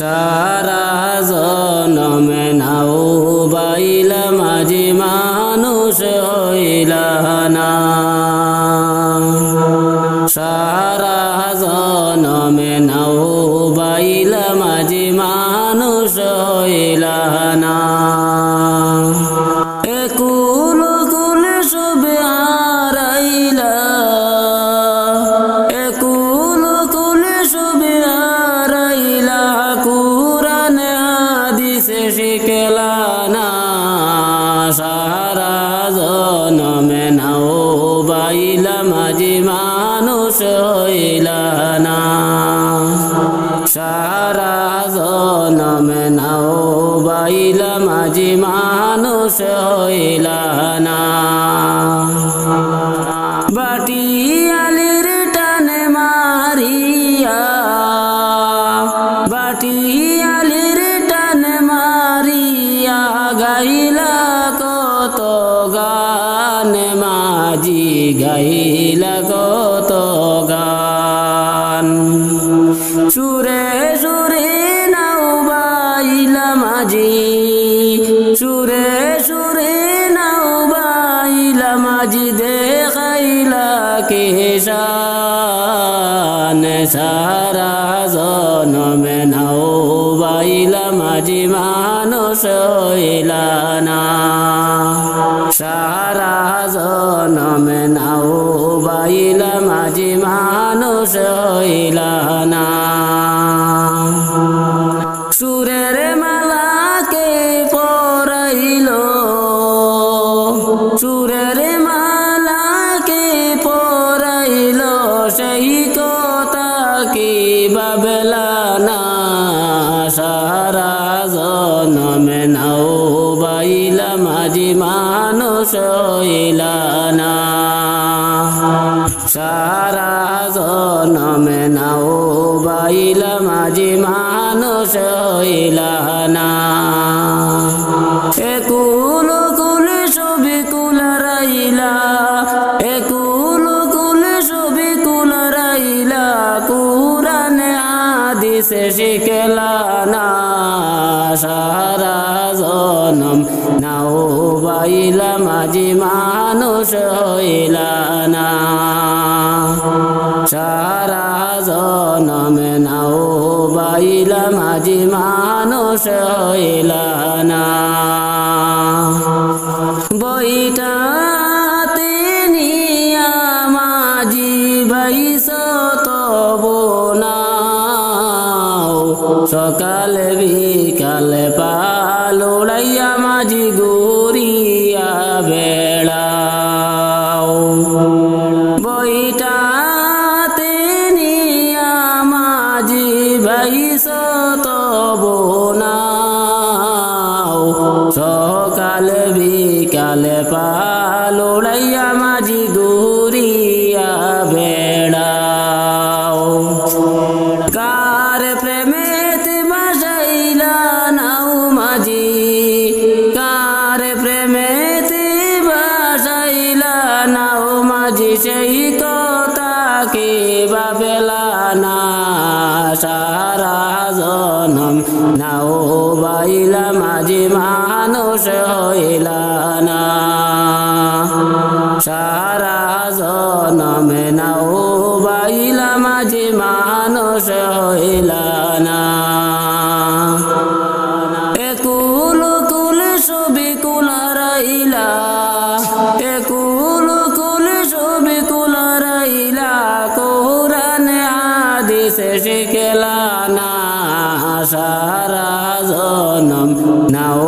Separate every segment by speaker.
Speaker 1: সারা জনমে নাও, বাইলা মাঝি মানুষ হইলা না। সারা জনমে নাও, বাইলা মাঝি মানুষ হইলা না। সারা জনমে নাও বাইলা মাঝি মানুষ হইলা না বাটি আলির টানে মারিয়া বাটি আলির টানে মারিয়া গাইলা কত গান মাঝি গাইলা কত গান মাঝি। সুরে সুরে নাও বাইলা মাঝি দেখাইলা কেশান সারা জনমে নাও বাইলা মাঝি মানুষ হইলা না। সারা জনমে নাও বাইলা মাঝি মানুষ হইলা সুরের মালাকে পরাইল সেই কথা কি বাবলা না সারা জনমে নাও বাইলা মাঝি মানুষ হইলা না সারা জনমে নাও বাইলা মাঝি মানুষ হইলা না আদিসে শিখলা না সারা জনম নাও বাইলা মাঝি মানুষ হইলা না সারা জনমে নাও বাইলা মাঝি মানুষ হইলা না বইটাতে সকালে বিকালে পালুড়াইয়া মাঝি গুরিয়া বেড়াও। বইটাতে নিয়া মাঝি ভাই বোনাও সকালে বিকালে পালুড়াইয়া মাঝি সেই কথা কে বাবেলা না, সারা জনম নাও বাইলা মাঝি মানুষ হইলা না। সারা জনমে নাও বাইলা মাঝি মানুষ হইলা না। জনম। নাও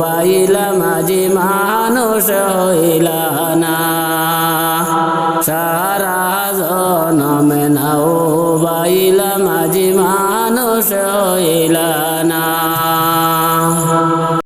Speaker 1: বাইলা মাঝি মানুষ হইলা না। সারা জনমে নাও বাইলা মাঝি মানুষ হইলা না।